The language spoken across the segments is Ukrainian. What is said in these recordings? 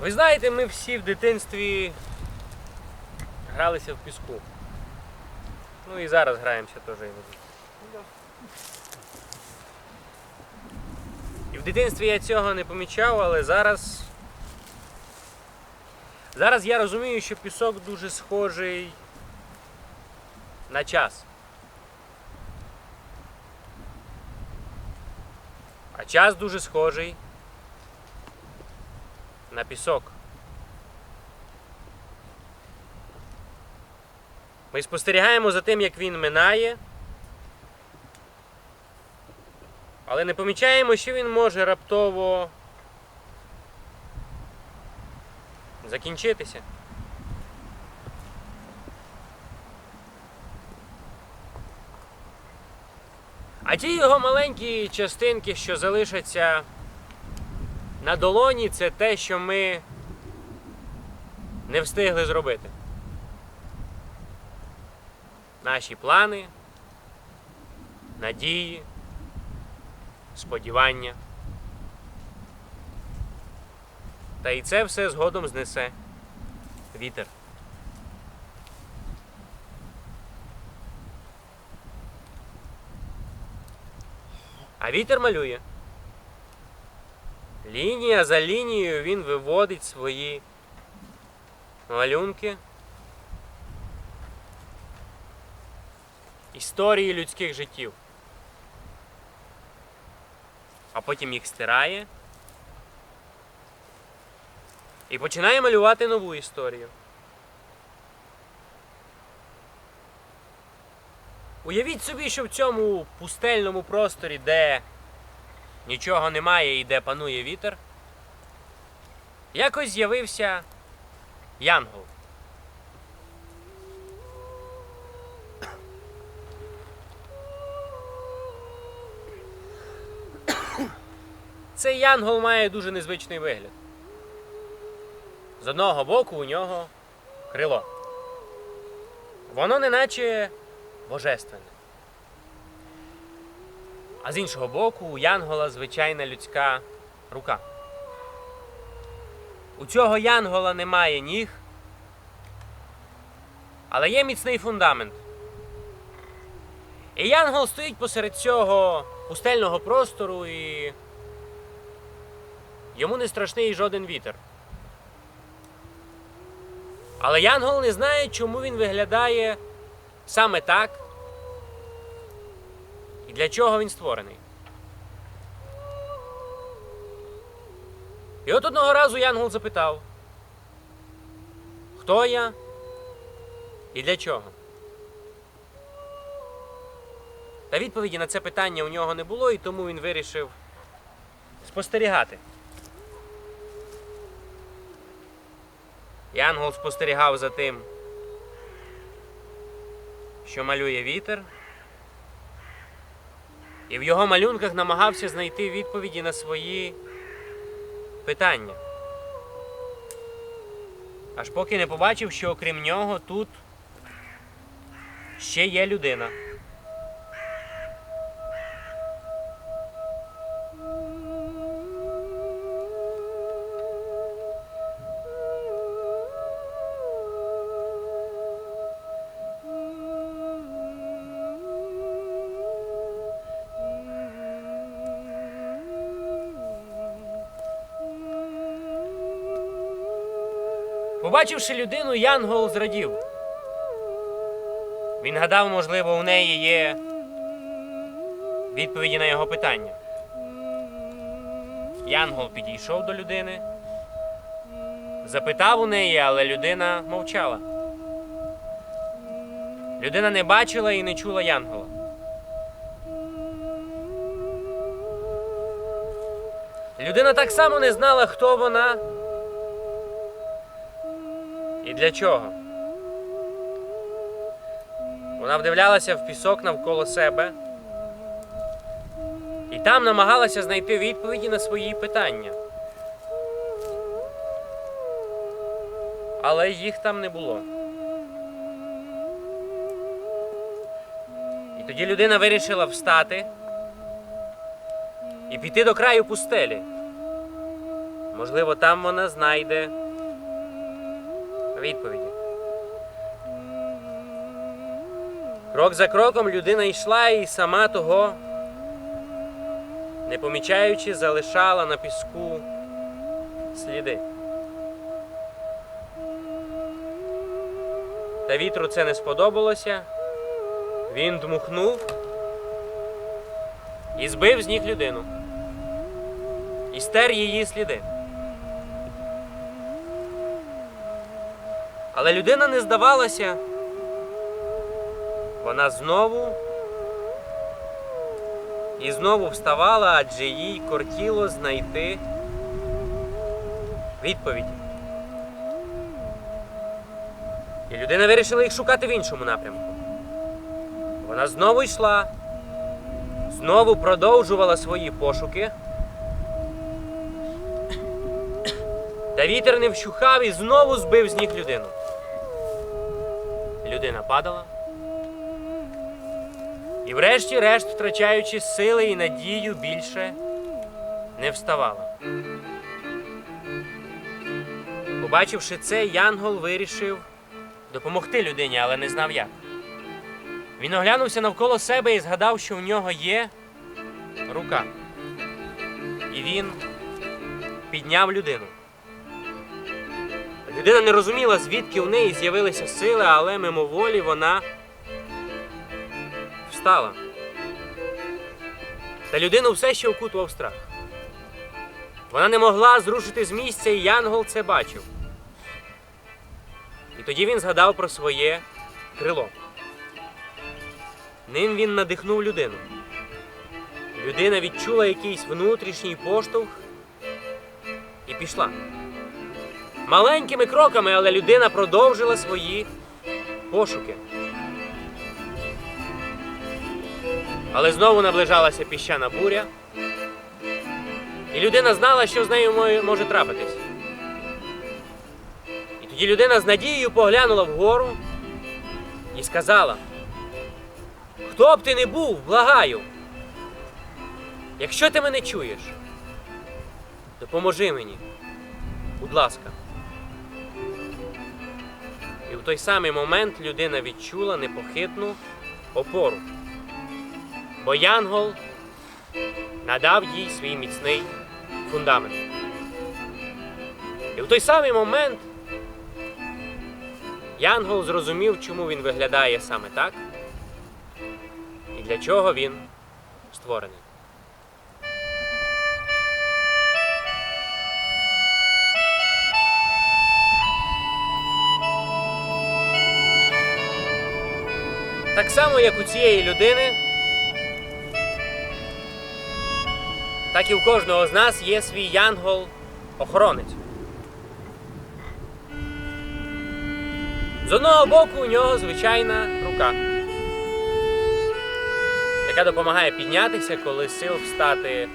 Ви знаєте, ми всі в дитинстві гралися в піску. Ну і зараз граємося теж іноді. І в дитинстві я цього не помічав, але зараз. Зараз я розумію, що пісок дуже схожий на час. А час дуже схожий на пісок. Ми спостерігаємо за тим, як він минає, але не помічаємо, що він може раптово закінчитися. А ті його маленькі частинки, що залишаться на долоні, це те, що ми не встигли зробити. Наші плани, надії, сподівання. Та і це все згодом знесе вітер. А вітер малює. Лінія за лінією він виводить свої малюнки. Історії людських життів. А потім їх стирає. І починає малювати нову історію. Уявіть собі, що в цьому пустельному просторі, де нічого немає і де панує вітер, якось з'явився Янгол. Цей Янгол має дуже незвичний вигляд. З одного боку у нього крило. Воно неначе божественне. А з іншого боку, у Янгола звичайна людська рука. У цього Янгола немає ніг, але є міцний фундамент. І Янгол стоїть посеред цього пустельного простору і йому не страшний жоден вітер. Але Янгол не знає, чому він виглядає саме так для чого він створений. І от одного разу Янгол запитав, хто я і для чого? Та відповіді на це питання у нього не було, і тому він вирішив спостерігати. Янгол спостерігав за тим, що малює вітер, і в його малюнках намагався знайти відповіді на свої питання. Аж поки не побачив, що окрім нього тут ще є людина. Побачивши людину, Янгол зрадів. Він гадав, можливо, у неї є відповіді на його питання. Янгол підійшов до людини, запитав у неї, але людина мовчала. Людина не бачила і не чула Янгола. Людина так само не знала, хто вона і для чого. Вона вдивлялася в пісок навколо себе і там намагалася знайти відповіді на свої питання. Але їх там не було. І тоді людина вирішила встати і піти до краю пустелі. Можливо, там вона знайде відповіді. Крок за кроком людина йшла і сама того, не помічаючи, залишала на піску сліди. Та вітру це не сподобалося. Він дмухнув і збив з ніг людину. І стер її сліди. Але людина не здавалася. Вона знову і знову вставала, адже їй кортіло знайти відповіді. І людина вирішила їх шукати в іншому напрямку. Вона знову йшла, знову продовжувала свої пошуки. Та вітер не вщухав і знову збив з ніг людину. Людина падала. І врешті-решт, втрачаючи сили і надію, більше не вставала. Побачивши це, Янгол вирішив допомогти людині, але не знав як. Він оглянувся навколо себе і згадав, що в нього є рука. І він підняв людину. Людина не розуміла, звідки у неї з'явилися сили, але мимоволі вона встала. Та людину все ще окутував страх. Вона не могла зрушити з місця, і Янгол це бачив. І тоді він згадав про своє крило. Ним він надихнув людину. Людина відчула якийсь внутрішній поштовх і пішла. Маленькими кроками, але людина продовжила свої пошуки. Але знову наближалася піщана буря, і людина знала, що з нею може трапитись. І тоді людина з надією поглянула вгору і сказала: Хто б ти не був, благаю, якщо ти мене чуєш, допоможи мені, будь ласка. Той самий момент людина відчула непохитну опору. Бо Янгол надав їй свій міцний фундамент. І в той самий момент Янгол зрозумів, чому він виглядає саме так і для чого він створений. Так само, як у цієї людини, так і у кожного з нас є свій янгол-охоронець. З одного боку у нього звичайна рука, яка допомагає піднятися, коли сил встати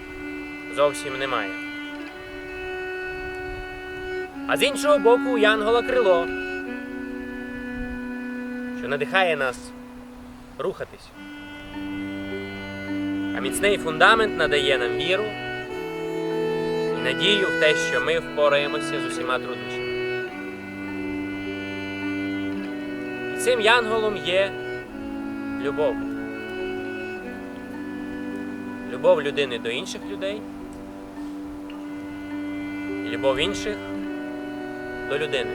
зовсім немає. А з іншого боку у янгола крило, що надихає нас рухатись. А міцний фундамент надає нам віру і надію в те, що ми впораємося з усіма труднощами. Цим янголом є любов. Любов людини до інших людей любов інших до людини.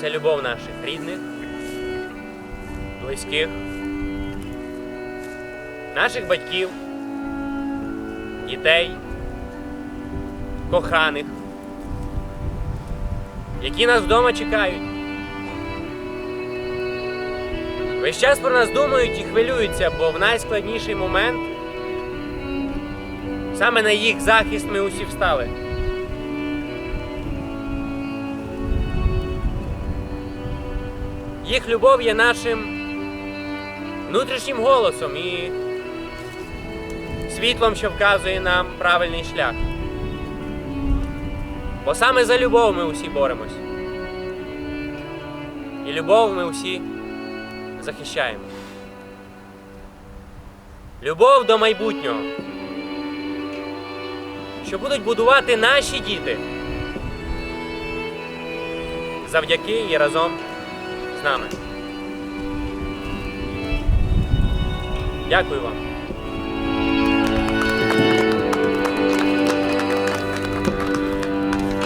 Це любов наших рідних, близьких, наших батьків, дітей, коханих, які нас вдома чекають. Весь час про нас думають і хвилюються, бо в найскладніший момент саме на їх захист ми усі встали. Їх любов є нашим внутрішнім голосом і світлом, що вказує нам правильний шлях. Бо саме за любов ми усі боремось. І любов ми усі захищаємо. Любов до майбутнього. що будуть будувати наші діти. Завдяки і разом з нами. Дякую вам.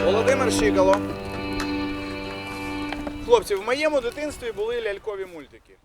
Володимир Щигало. Хлопці, в моєму дитинстві були лялькові мультики.